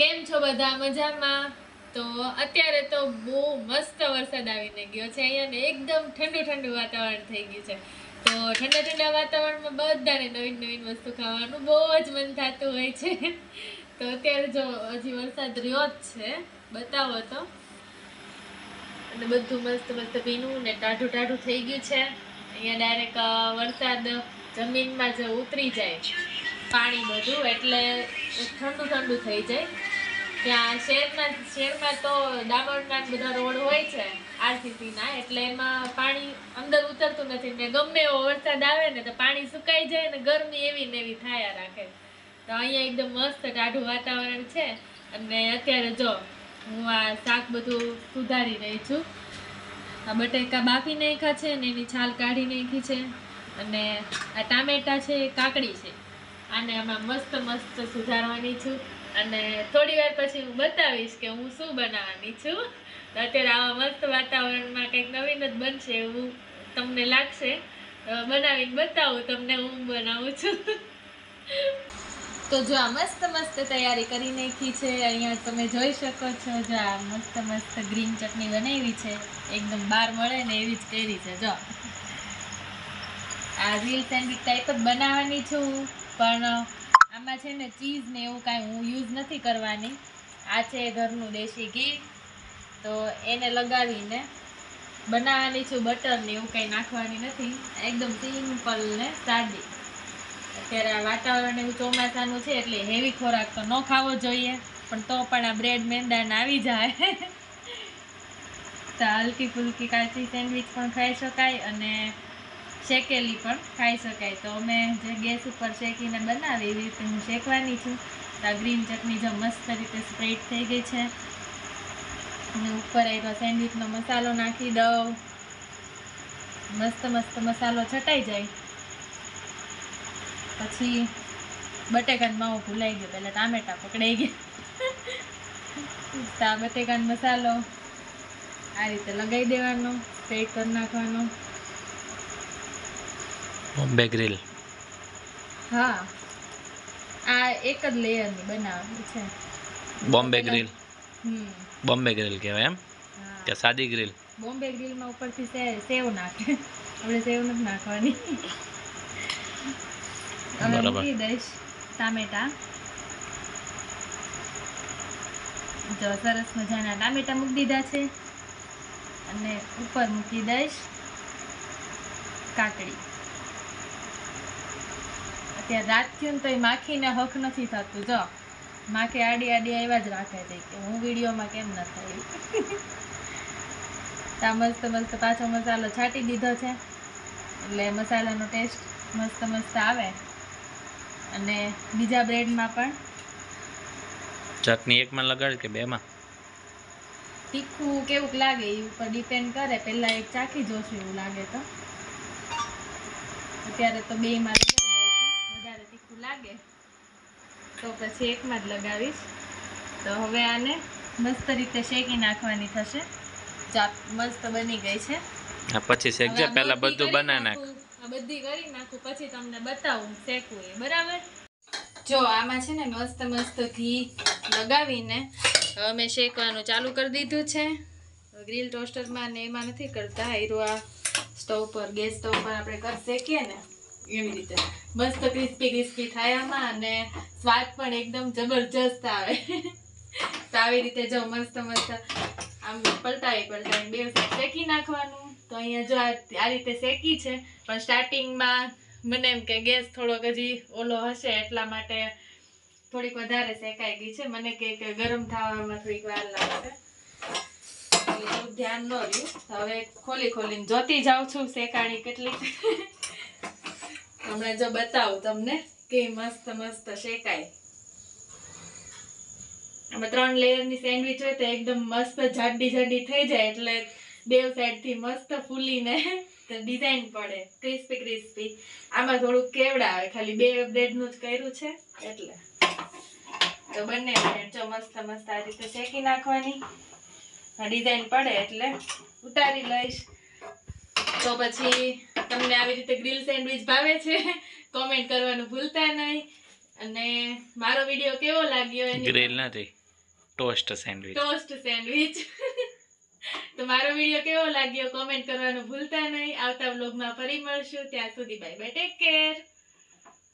કેમ છો બધા? મજામાં? તો અત્યારે તો બહુ મસ્ત વરસાદ આવીને ગયો છે. અહીંયા એકદમ ઠંડુ ઠંડુ વાતાવરણ થઈ ગયું છે. તો ઠંડા ઠંડા વાતાવરણમાં બધાને નવીન નવીન વસ્તુ ખાવાનું બહુ જ મન થતું હોય છે. તો અત્યારે જો હજી વરસાદ રહ્યો જ છે. બતાવો તો. અને બધું મસ્ત મસ્ત ભીનું ને ટાઢું ટાઢું થઈ ગયું છે. અહીંયા ડાયરેક્ટ વરસાદ જમીનમાં જ ઉતરી જાય. પાણી બધું એટલે ઠંડુ ઠંડુ થઈ જાય. ત્યાં શહેરમાં શહેરમાં તો ડામરના બધા રોડ હોય છે, આરસીસીના, એટલે એમાં પાણી અંદર ઉતરતું નથી ને ગમે એવો વરસાદ આવે ને તો પાણી સુકાઈ જાય ને ગરમી એવી ને એવી થયા રાખે. તો અહીંયા એકદમ મસ્ત ટાઢું વાતાવરણ છે અને અત્યારે જો હું આ શાક બધું સુધારી રહી છું. આ બટેકા બાફી નાખ્યા છે ને એની છાલ કાઢી નાખી છે અને આ ટામેટા છે કાકડી છે. આને આમાં મસ્ત મસ્ત સુધારવાની છું. અને થોડી વાર પછી હું બતાવીશ કે હું શું બનાવવાની છું. અત્યારે આવા મસ્ત વાતાવરણમાં કંઈક નવીન જ બનશે એવું તમને લાગશે. બનાવીને બતાવું તમને હું બનાવું છું. તો જો આ મસ્ત મસ્ત તૈયારી કરી નાખી છે. અહીંયા તમે જોઈ શકો છો જો આ મસ્ત મસ્ત ગ્રીન ચટણી બનાવી છે. એકદમ બહાર મળે ને એવી જ કરી છે. જો. આ રીલ સેન્ડવિચ ટાઈપ જ બનાવવાની છું. પણ આમાં છે ને ચીઝ ને એવું કાંઈ હું યુઝ નથી કરવાની. આ છે ઘરનું દેશી ઘી. તો એને લગાવીને બનાવવાની છું બટર ને એવું કંઈ નાખવાની નથી. એકદમ સિમ્પલ ને સાદી. અત્યારે આ વાતાવરણ એવું ચોમાસાનું છે એટલે હેવી ખોરાક તો ન ખાવો જોઈએ, પણ તો પણ આ બ્રેડ મેંદાને આવી જાય. તો હલકી ફુલકી કાચી સેન્ડવિચ પણ ખાઈ શકાય અને શેકેલી પણ ખાઈ શકાય. તો અમે જે ગેસ ઉપર શેકીને બનાવી એવી રીતે હું શેકવાની છું. તો આ ગ્રીન ચટણી જો મસ્ત રીતે સ્પ્રેડ થઈ ગઈ છે. અને ઉપર આવ્યો સેન્ડવિચનો મસાલો નાખી દઉં. મસ્ત મસ્ત મસાલો છટાઈ જાય. પછી બટેકાનો માવો ભૂલાઈ ગયો. પહેલાં ટામેટા પકડાઈ ગયા. તો બટેકાનો મસાલો આ રીતે લગાવી દેવાનો, સ્પ્રેડ કરી નાખવાનો. બોમ્બે ગ્રીલ. હા. આ એક જ લેયરની બનાવવાની છે. બોમ્બે ગ્રીલ. હમ. બોમ્બે ગ્રીલ કહેવાય એમ? કે સાદી ગ્રીલ. બોમ્બે ગ્રીલમાં ઉપરથી થી સેવ નાખે. આપણે સેવ નથી નાખવાની. હવે બરાબર. મૂકી દઈશ ટામેટા. જો સરસ મજાના ટામેટા મૂકી દીધા છે. અને ઉપર મૂકી દઈશ કાકડી. રાત થયું ને તો એ માખીને હક નથી થતું જો. માખી આડી આડી આવ્યા જ રાખે છે કે હું વિડીયોમાં કેમ ન થાય. ત્યાં મસ્ત મસ્ત પાછો મસાલો છાંટી દીધો છે. એટલે મસાલાનો ટેસ્ટ મસ્ત મસ્ત આવે. અને બીજા બ્રેડમાં પણ. ચટણી એકમાં લગાડ કે બેમાં? તીખું કેવું લાગે એ ઉપર ડિપેન્ડ કરે. પહેલાં એક ચાખી જોશું એવું લાગે તો. અત્યારે તો બેમાં લગાવી દઉં છું વધારે તીખું લાગે તો પછી એકમાં જ લગાવીશ. તો હવે આને મસ્ત રીતે શેકી નાખવાની થશે. ચાપ મસ્ત બની ગઈ છે. પછી શેકજે પહેલા બધું બનાવી નાખ. બધી કરી નાખું પછી તમને બતાવું શેકવું એ બરાબર? જો આમાં છે ને મસ્ત મસ્ત ઘી લગાવીને હવે મેં શેકવાનું ચાલુ કરી દીધું છે. ગ્રીલ ટોસ્ટરમાં ને એમાં નથી કરતા હીરો આ સ્ટવ પર ગેસ સ્ટવ પર આપણે કર શેકીએ ને. એવી રીતે. મસ્ત ક્રિસ્પી ક્રિસ્પી થાય આમાં અને સ્વાદ પણ એકદમ જબરજસ્ત આવે. તો આવી રીતે જો મસ્ત મસ્ત આમ પલટાવી પલટાવી બે શેકી નાખવાનું. તો અહીંયા જો આ રીતે શેકી છે, પણ સ્ટાર્ટિંગમાં મને એમ કે ગેસ થોડોક હજી ઓલો હશે એટલા માટે થોડીક વધારે શેકાઈ ગઈ છે. મને કે ગરમ થવામાં થોડીક વાર લાગશે. ધ્યાન ન રહ્યું હવે ખોલી ખોલીને જોતી જાઉં છું શેકાણી કેટલી. હમણાં જો બતાવું તમને કે મસ્ત મસ્ત શેકાય. આમાં ત્રણ લેયરની સેન્ડવિચ હોય તો એકદમ મસ્ત જાડી જાડી થઈ જાય એટલે બેવ સાઈડથી મસ્ત ફૂલીને ડિઝાઇન પડે. ક્રિસ્પી ક્રિસ્પી આમાં થોડુંક કેવડા આવે, ખાલી બે બ્રેડનું જ કર્યું છે, એટલે. તો બંને બ્રેડ જો મસ્ત મસ્ત આ રીતે શેકી નાખવાની. ડિઝાઇન પડે એટલે ઉતારી લઈશ. તો પછી તમને આવી રીતે ગ્રીલ સેન્ડવિચ ભાવે છે કોમેન્ટ કરવાનું ભૂલતા નહીં. અને મારો વીડિયો કેવો લાગ્યો એની ગ્રીલ નથી ટોસ્ટ સેન્ડવિચ ટોસ્ટ સેન્ડવિચ તો મારો વીડિયો કેવો લાગ્યો કોમેન્ટ કરવાનું ભૂલતા નહીં. આવતા વ્લોગમાં ફરી મળશું. ત્યાં સુધી બાય બાય ટેક કેર